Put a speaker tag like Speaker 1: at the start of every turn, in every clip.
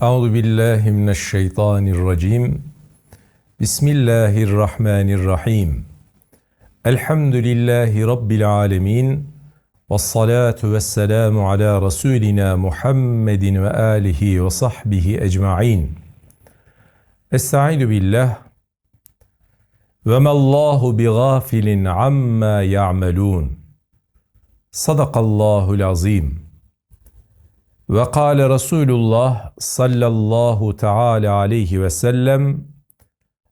Speaker 1: أعوذ بالله من الشيطان الرجيم. بسم الله الرحمن الرحيم. الحمد لله رب العالمين والصلاة والسلام على رسولنا محمد وآله وصحبه أجمعين. استعين بالله. وما الله بغافل عما يعملون. صدق الله العظيم. Ve kâle Resulullah sallallahu teala aleyhi ve sellem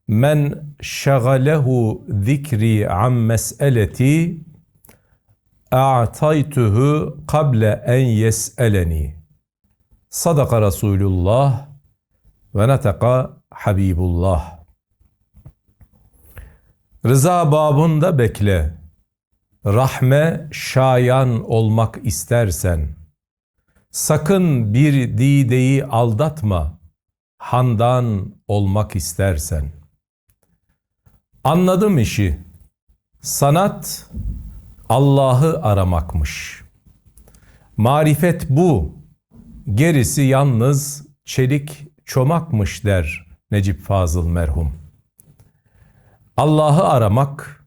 Speaker 1: Men şagalehu zikri an mes'eleti a'taytuhu kable en yes'eleni. Sadaka Resulullah ve neteka Habibullah. Rıza babında bekle. Rahme şayan olmak istersen. Sakın bir dideyi aldatma. Handan olmak istersen. Anladım işi. Sanat Allah'ı aramakmış. Marifet bu. Gerisi yalnız çelik çomakmış der Necip Fazıl merhum. Allah'ı aramak,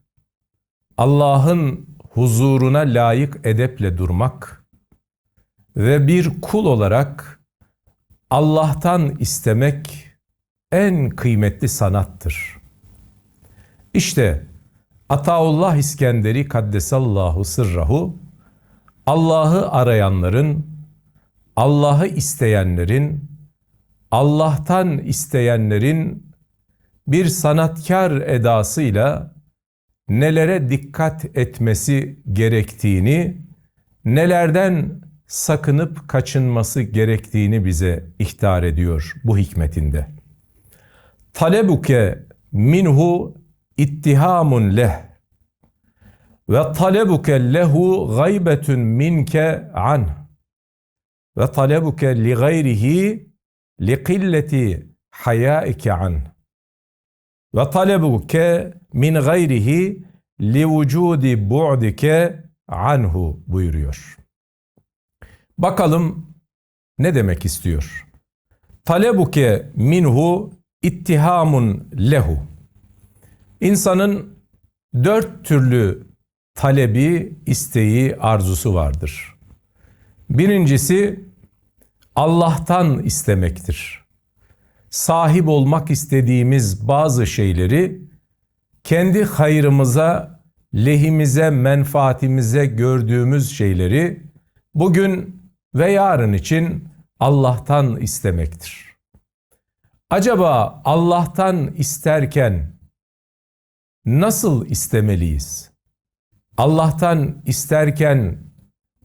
Speaker 1: Allah'ın huzuruna layık edeple durmak ve bir kul olarak Allah'tan istemek en kıymetli sanattır. İşte Ataullah İskenderi Kaddesallahu sırrahu Allah'ı arayanların, Allah'ı isteyenlerin, Allah'tan isteyenlerin bir sanatkar edasıyla nelere dikkat etmesi gerektiğini, nelerden sakınıp kaçınması gerektiğini bize ihtar ediyor bu hikmetinde. Talebuke minhu ittihamun leh ve talebuke lehu gaybetun minke an ve talebuke li gayrihi li qilleti hayaike an ve talebuke min gayrihi li vücudi bu'dike anhu buyuruyor. Bakalım ne demek istiyor? Talebuke minhu ittihamun lehu. İnsanın dört türlü talebi, isteği, arzusu vardır. Birincisi Allah'tan istemektir. Sahip olmak istediğimiz bazı şeyleri kendi hayrımıza, lehimize, menfaatimize gördüğümüz şeyleri bugün ve yarın için Allah'tan istemektir. Acaba Allah'tan isterken nasıl istemeliyiz? Allah'tan isterken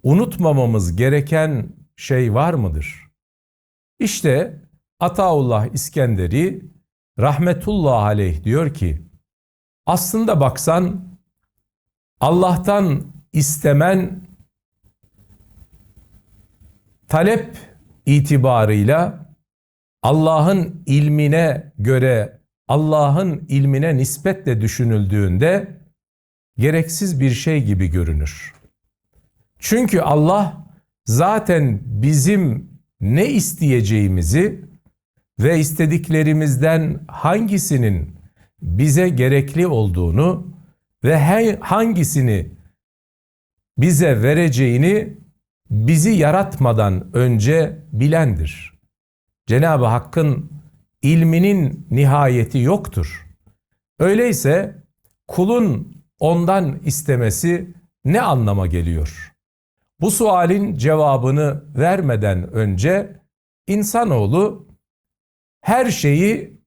Speaker 1: unutmamamız gereken şey var mıdır? İşte Ataullah İskenderi rahmetullah aleyh diyor ki aslında baksan Allah'tan istemen talep itibarıyla Allah'ın ilmine göre Allah'ın ilmine nispetle düşünüldüğünde gereksiz bir şey gibi görünür. Çünkü Allah zaten bizim ne isteyeceğimizi ve istediklerimizden hangisinin bize gerekli olduğunu ve hangisini bize vereceğini bizi yaratmadan önce bilendir. Cenab-ı Hakk'ın ilminin nihayeti yoktur. Öyleyse kulun ondan istemesi ne anlama geliyor? Bu sualin cevabını vermeden önce insanoğlu her şeyi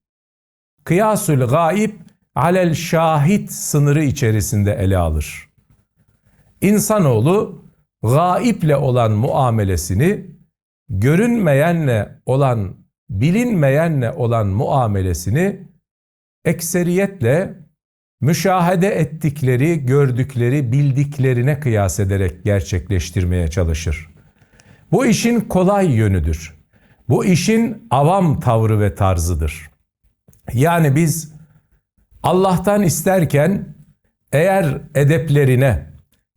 Speaker 1: kıyasül gaib alel şahit sınırı içerisinde ele alır. İnsanoğlu gaiple olan muamelesini görünmeyenle olan, bilinmeyenle olan muamelesini ekseriyetle müşahede ettikleri, gördükleri, bildiklerine kıyas ederek gerçekleştirmeye çalışır. Bu işin kolay yönüdür. Bu işin avam tavrı ve tarzıdır. Yani biz Allah'tan isterken eğer edeplerine,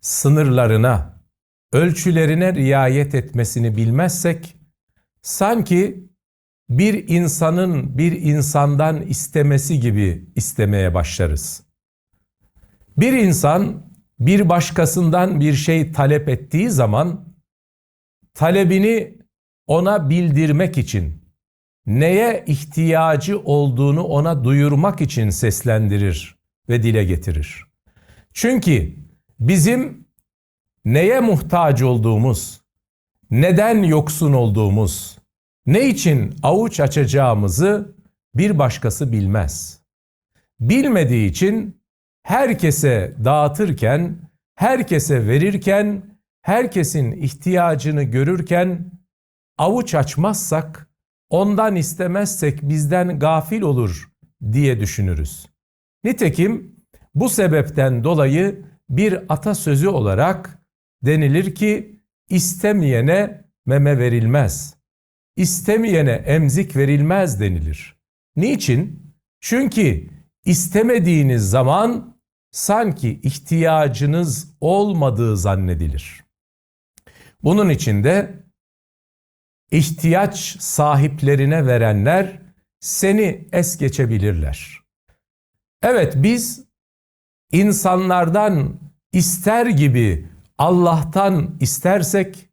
Speaker 1: sınırlarına, ölçülerine riayet etmesini bilmezsek sanki bir insanın bir insandan istemesi gibi istemeye başlarız. Bir insan bir başkasından bir şey talep ettiği zaman talebini ona bildirmek için neye ihtiyacı olduğunu ona duyurmak için seslendirir ve dile getirir. Çünkü bizim neye muhtaç olduğumuz, neden yoksun olduğumuz, ne için avuç açacağımızı bir başkası bilmez. Bilmediği için herkese dağıtırken, herkese verirken, herkesin ihtiyacını görürken avuç açmazsak, ondan istemezsek bizden gafil olur diye düşünürüz. Nitekim bu sebepten dolayı bir atasözü olarak denilir ki istemeyene meme verilmez. İstemeyene emzik verilmez denilir. Niçin? Çünkü istemediğiniz zaman sanki ihtiyacınız olmadığı zannedilir. Bunun için de ihtiyaç sahiplerine verenler seni es geçebilirler. Evet biz insanlardan ister gibi Allah'tan istersek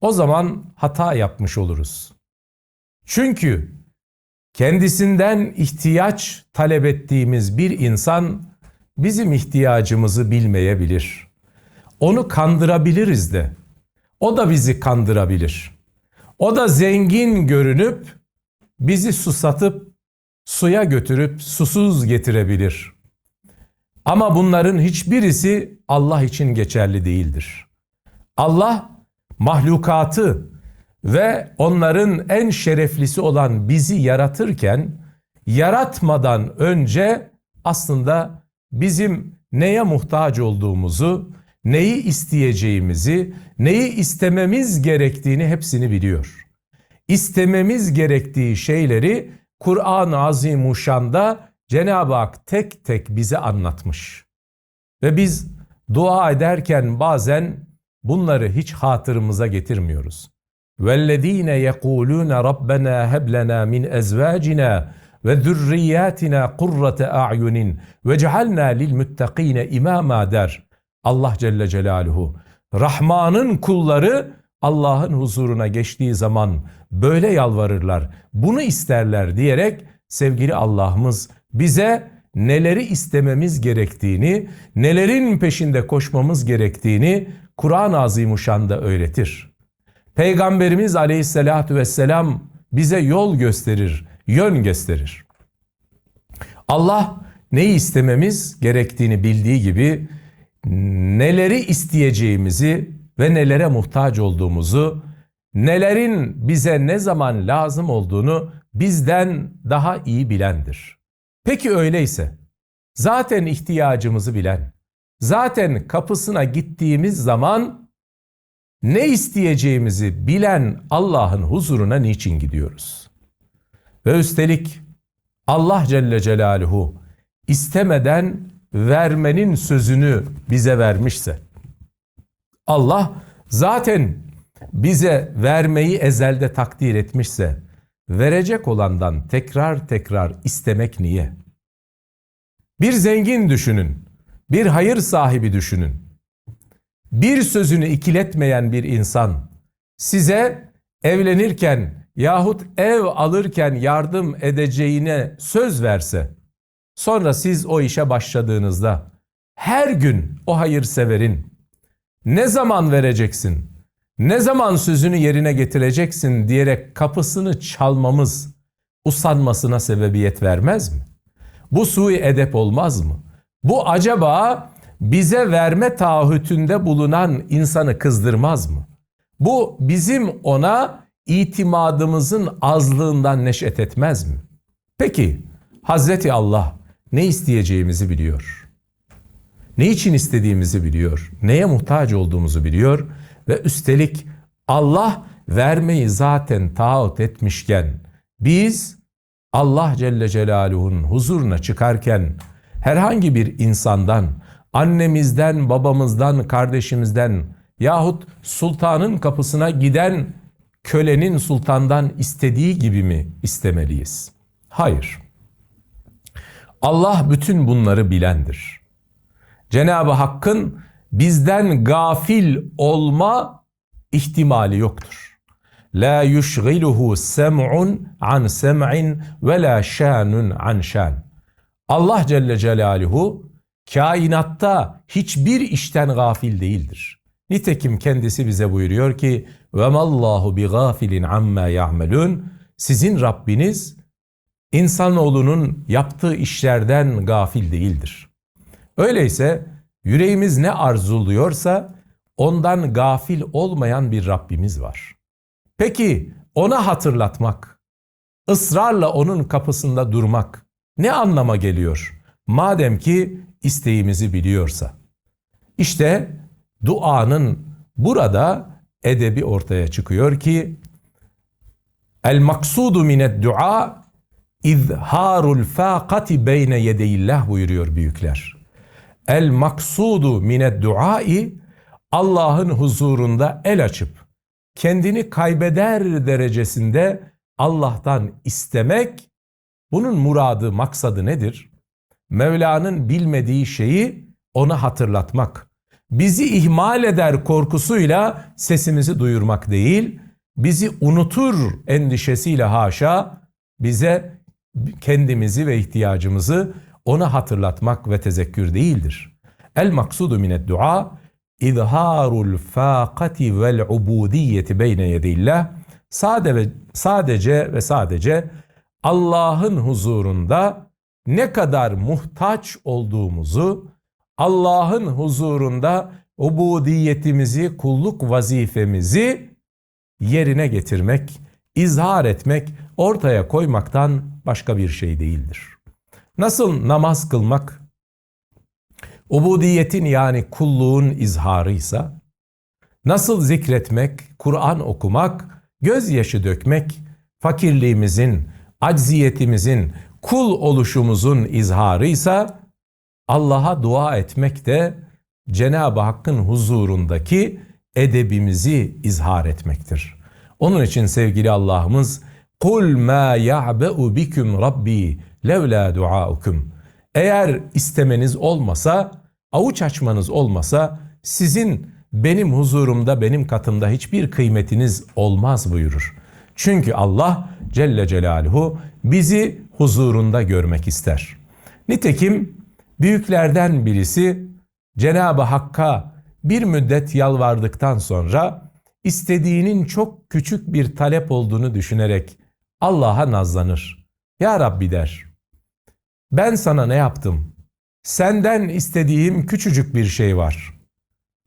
Speaker 1: o zaman hata yapmış oluruz. Çünkü kendisinden ihtiyaç talep ettiğimiz bir insan bizim ihtiyacımızı bilmeyebilir. Onu kandırabiliriz de. O da bizi kandırabilir. O da zengin görünüp bizi susatıp suya götürüp susuz getirebilir. Ama bunların hiçbirisi Allah için geçerli değildir. Allah mahlukatı ve onların en şereflisi olan bizi yaratırken yaratmadan önce aslında bizim neye muhtaç olduğumuzu, neyi isteyeceğimizi, neyi istememiz gerektiğini hepsini biliyor. İstememiz gerektiği şeyleri Kur'an-ı Azimuşşan'da Cenab-ı Hak tek tek bize anlatmış. Ve biz dua ederken bazen bunları hiç hatırımıza getirmiyoruz. وَالَّذ۪ينَ يَقُولُونَ رَبَّنَا هَبْ لَنَا مِنْ اَزْوَاجِنَا وَذُرِّيَّاتِنَا قُرَّةَ اَعْيُنٍ وَجْعَلْنَا لِلْمُتَّق۪ينَ اِمَامًا der. Allah Celle Celaluhu. Rahman'ın kulları Allah'ın huzuruna geçtiği zaman böyle yalvarırlar, bunu isterler diyerek sevgili Allah'ımız bize neleri istememiz gerektiğini, nelerin peşinde koşmamız gerektiğini Kur'an-ı Azimuşşan'da öğretir. Peygamberimiz Aleyhisselatü vesselam bize yol gösterir, yön gösterir. Allah neyi istememiz gerektiğini bildiği gibi neleri isteyeceğimizi ve nelere muhtaç olduğumuzu, nelerin bize ne zaman lazım olduğunu bizden daha iyi bilendir. Peki öyleyse, zaten ihtiyacımızı bilen, zaten kapısına gittiğimiz zaman ne isteyeceğimizi bilen Allah'ın huzuruna niçin gidiyoruz? Ve üstelik Allah Celle Celaluhu istemeden vermenin sözünü bize vermişse, Allah zaten bize vermeyi ezelde takdir etmişse, verecek olandan tekrar tekrar istemek niye? Bir zengin düşünün, bir hayır sahibi düşünün. Bir sözünü ikiletmeyen bir insan size evlenirken yahut ev alırken yardım edeceğine söz verse, sonra siz o işe başladığınızda her gün o hayırseverin ne zaman vereceksin, ne zaman sözünü yerine getireceksin diyerek kapısını çalmamız usanmasına sebebiyet vermez mi? Bu sui edep olmaz mı? Bu acaba bize verme taahhütünde bulunan insanı kızdırmaz mı? Bu bizim ona itimadımızın azlığından neşet etmez mi? Peki Hazreti Allah ne isteyeceğimizi biliyor. Ne için istediğimizi biliyor. Neye muhtaç olduğumuzu biliyor ve üstelik Allah vermeyi zaten taahhüt etmişken biz Allah Celle Celaluhu'nun huzuruna çıkarken herhangi bir insandan, annemizden, babamızdan, kardeşimizden yahut sultanın kapısına giden kölenin sultandan istediği gibi mi istemeliyiz? Hayır. Allah bütün bunları bilendir. Cenab-ı Hakk'ın bizden gafil olma ihtimali yoktur. La yushghiluhu sem'un an sem'in ve la şanun an şan. Allah Celle Celaluhu kainatta hiçbir işten gafil değildir. Nitekim kendisi bize buyuruyor ki ve mallahu bi gafilin amma ya'melun. Sizin Rabbiniz insanoğlunun yaptığı işlerden gafil değildir. Öyleyse yüreğimiz ne arzuluyorsa ondan gafil olmayan bir Rabbimiz var. Peki ona hatırlatmak, ısrarla onun kapısında durmak ne anlama geliyor? Madem ki isteğimizi biliyorsa. İşte duanın burada edebi ortaya çıkıyor ki El maksudu mined dua izharul faqati beyne yedeyillah buyuruyor büyükler. El maksudu mined duai Allah'ın huzurunda el açıp kendini kaybeder derecesinde Allah'tan istemek bunun muradı, maksadı nedir? Mevla'nın bilmediği şeyi ona hatırlatmak. Bizi ihmal eder korkusuyla sesimizi duyurmak değil, bizi unutur endişesiyle haşa bize kendimizi ve ihtiyacımızı ona hatırlatmak ve tezekkür değildir. El maksudu mined dua izharul faqati vel ubudiyeti beyne yedillah sade ve sadece ve sadece Allah'ın huzurunda ne kadar muhtaç olduğumuzu, Allah'ın huzurunda ubudiyetimizi, kulluk vazifemizi yerine getirmek, izhar etmek, ortaya koymaktan başka bir şey değildir. Nasıl namaz kılmak ubudiyetin yani kulluğun izharıysa, nasıl zikretmek, Kur'an okumak, gözyaşı dökmek, fakirliğimizin, acziyetimizin, kul oluşumuzun izharıysa, Allah'a dua etmek de Cenab-ı Hakk'ın huzurundaki edebimizi izhar etmektir. Onun için sevgili Allah'ımız Kul ma ya'be'u bikum rabbi levla duaukum. Eğer istemeniz olmasa, avuç açmanız olmasa sizin benim huzurumda, benim katımda hiçbir kıymetiniz olmaz buyurur. Çünkü Allah Celle Celaluhu bizi huzurunda görmek ister. Nitekim büyüklerden birisi Cenab-ı Hakk'a bir müddet yalvardıktan sonra istediğinin çok küçük bir talep olduğunu düşünerek Allah'a nazlanır. Ya Rabbi der, ben sana ne yaptım? Senden istediğim küçücük bir şey var.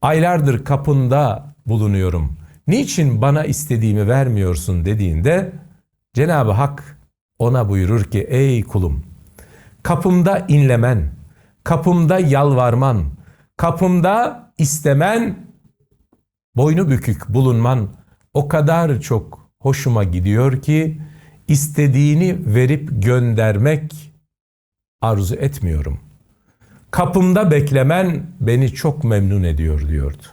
Speaker 1: Aylardır kapında bulunuyorum. Niçin bana istediğimi vermiyorsun dediğinde Cenab-ı Hak ona buyurur ki ey kulum kapımda inlemen, kapımda yalvarman, kapımda istemen, boynu bükük bulunman o kadar çok hoşuma gidiyor ki istediğini verip göndermek arzu etmiyorum. Kapımda beklemen beni çok memnun ediyor diyordu.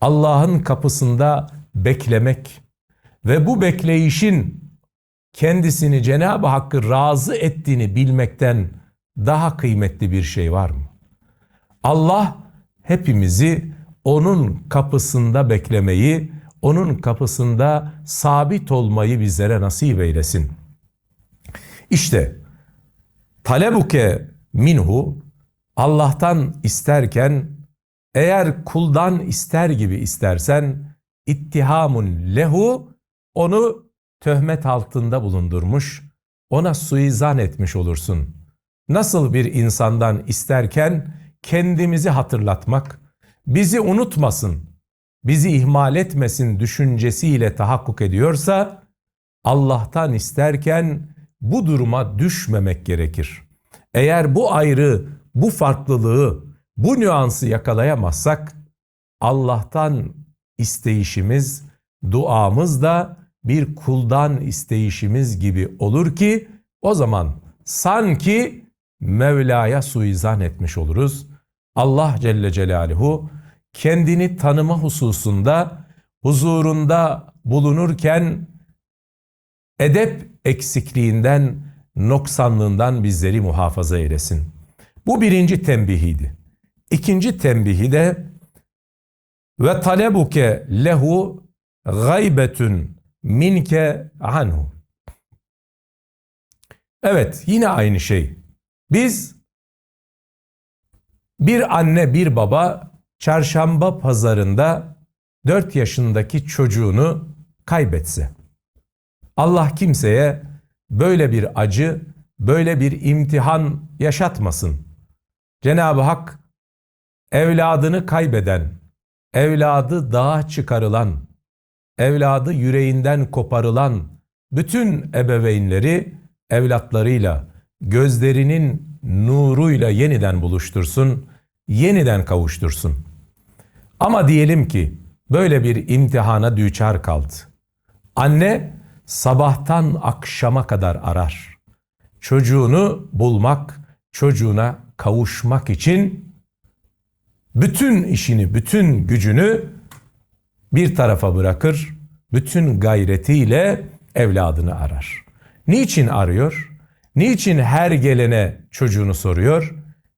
Speaker 1: Allah'ın kapısında beklemek ve bu bekleyişin kendisini Cenab-ı Hakk'ı razı ettiğini bilmekten daha kıymetli bir şey var mı? Allah hepimizi onun kapısında beklemeyi, onun kapısında sabit olmayı bizlere nasip eylesin. İşte talebuke minhu Allah'tan isterken eğer kuldan ister gibi istersen ittihamun lehu onu töhmet altında bulundurmuş, ona suizan etmiş olursun. Nasıl bir insandan isterken kendimizi hatırlatmak, bizi unutmasın, bizi ihmal etmesin düşüncesiyle tahakkuk ediyorsa, Allah'tan isterken bu duruma düşmemek gerekir. Eğer bu ayrı, bu farklılığı, bu nüansı yakalayamazsak, Allah'tan isteyişimiz, duamız da bir kuldan isteyişimiz gibi olur ki, o zaman sanki Mevla'ya suizan etmiş oluruz. Allah Celle Celaluhu kendini tanıma hususunda huzurunda bulunurken edep eksikliğinden, noksanlığından bizleri muhafaza eylesin. Bu birinci tembihiydi. İkinci tembihi de ve talebuke lehu gaybetun minke anhu. Evet yine aynı şey. Biz bir anne bir baba çarşamba pazarında 4 yaşındaki çocuğunu kaybetse. Allah kimseye böyle bir acı, böyle bir imtihan yaşatmasın. Cenab-ı Hak evladını kaybeden, evladı dağa çıkarılan, evladı yüreğinden koparılan bütün ebeveynleri evlatlarıyla, gözlerinin nuruyla yeniden buluştursun, yeniden kavuştursun. Ama diyelim ki böyle bir imtihana düçar kaldı. Anne sabahtan akşama kadar arar. Çocuğunu bulmak, çocuğuna kavuşmak için bütün işini, bütün gücünü bir tarafa bırakır, bütün gayretiyle evladını arar. Niçin arıyor? Niçin her gelene çocuğunu soruyor?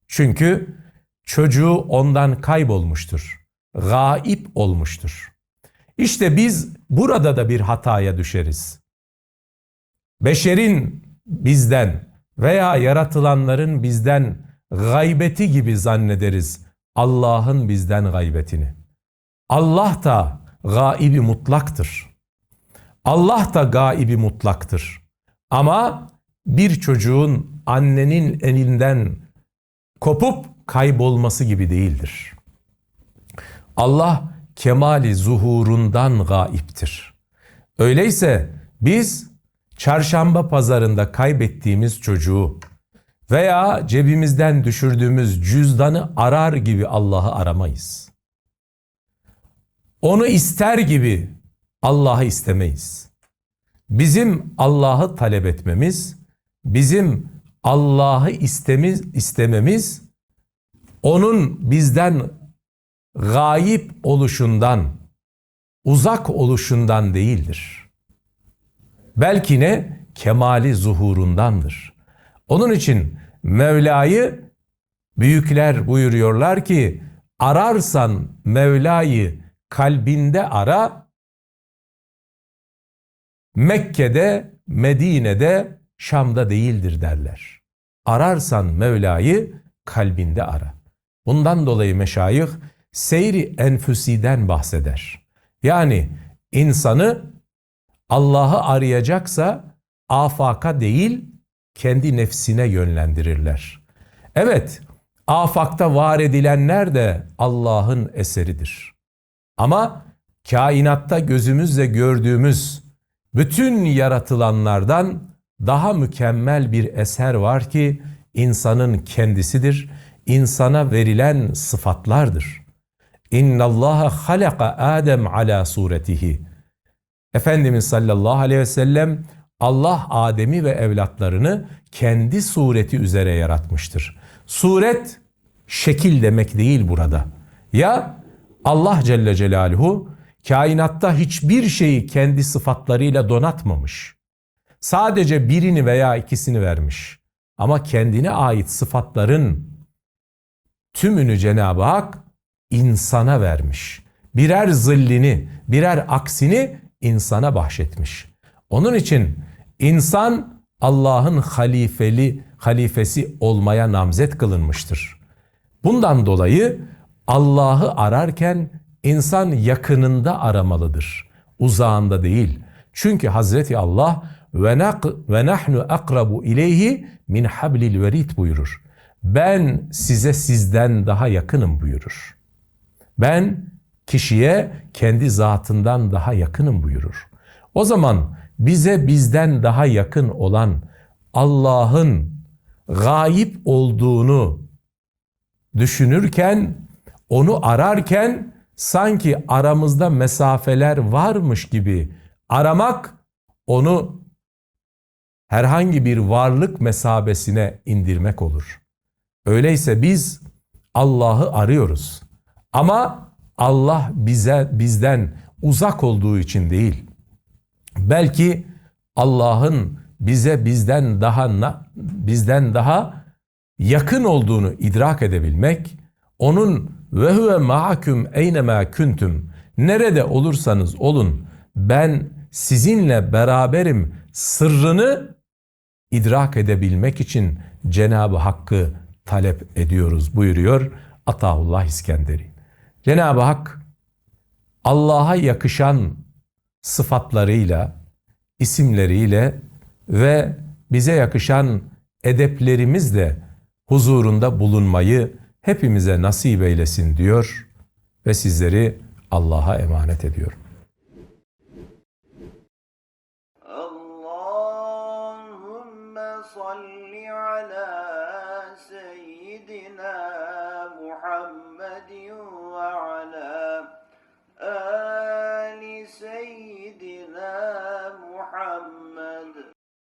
Speaker 1: Çünkü çocuğu ondan kaybolmuştur. Gaip olmuştur. İşte biz burada da bir hataya düşeriz. Beşerin bizden veya yaratılanların bizden gaybeti gibi zannederiz Allah'ın bizden gaybetini. Allah da gaibi mutlaktır. Allah da gaibi mutlaktır. Ama bir çocuğun annenin elinden kopup kaybolması gibi değildir. Allah kemali zuhurundan gaiptir. Öyleyse biz çarşamba pazarında kaybettiğimiz çocuğu veya cebimizden düşürdüğümüz cüzdanı arar gibi Allah'ı aramayız. Onu ister gibi Allah'ı istemeyiz. Bizim Allah'ı talep etmemiz, bizim Allah'ı istemiz, istememiz onun bizden gayip oluşundan, uzak oluşundan değildir. Belki ne? Kemali zuhurundandır. Onun için Mevla'yı büyükler buyuruyorlar ki ararsan Mevla'yı kalbinde ara, Mekke'de, Medine'de, Şam'da değildir derler. Ararsan Mevla'yı kalbinde ara. Bundan dolayı meşayih seyri enfüsiden bahseder. Yani insanı Allah'ı arayacaksa afaka değil kendi nefsine yönlendirirler. Evet, afakta var edilenler de Allah'ın eseridir. Ama kainatta gözümüzle gördüğümüz bütün yaratılanlardan daha mükemmel bir eser var ki insanın kendisidir, insana verilen sıfatlardır. İnna Allah halaka Adem ala suretihi. Efendimiz sallallahu aleyhi ve sellem Allah Adem'i ve evlatlarını kendi sureti üzere yaratmıştır. Suret şekil demek değil burada. Ya Allah Celle Celaluhu kainatta hiçbir şeyi kendi sıfatlarıyla donatmamış. Sadece birini veya ikisini vermiş. Ama kendine ait sıfatların tümünü Cenab-ı Hak insana vermiş. Birer zillini, birer aksini insana bahşetmiş. Onun için insan Allah'ın halifeli, halifesi olmaya namzet kılınmıştır. Bundan dolayı Allah'ı ararken insan yakınında aramalıdır. Uzağında değil. Çünkü Hazreti Allah ve nahnu akrabu ileyhi min hablil verit buyurur. Ben size sizden daha yakınım buyurur. Ben kişiye kendi zatından daha yakınım buyurur. O zaman bize bizden daha yakın olan Allah'ın gayip olduğunu düşünürken, onu ararken sanki aramızda mesafeler varmış gibi aramak onu herhangi bir varlık mesabesine indirmek olur. Öyleyse biz Allah'ı arıyoruz. Ama Allah bize bizden uzak olduğu için değil. Belki Allah'ın bize bizden daha bizden daha yakın olduğunu idrak edebilmek, onun ve huve ma'akum eynemâ kuntum nerede olursanız olun ben sizinle beraberim sırrını idrak edebilmek için Cenab-ı Hakk'ı talep ediyoruz buyuruyor Ataullah İskenderi. Cenab-ı Hak Allah'a yakışan sıfatlarıyla, isimleriyle ve bize yakışan edeplerimizle huzurunda bulunmayı hepimize nasip eylesin diyor ve sizleri Allah'a emanet ediyorum.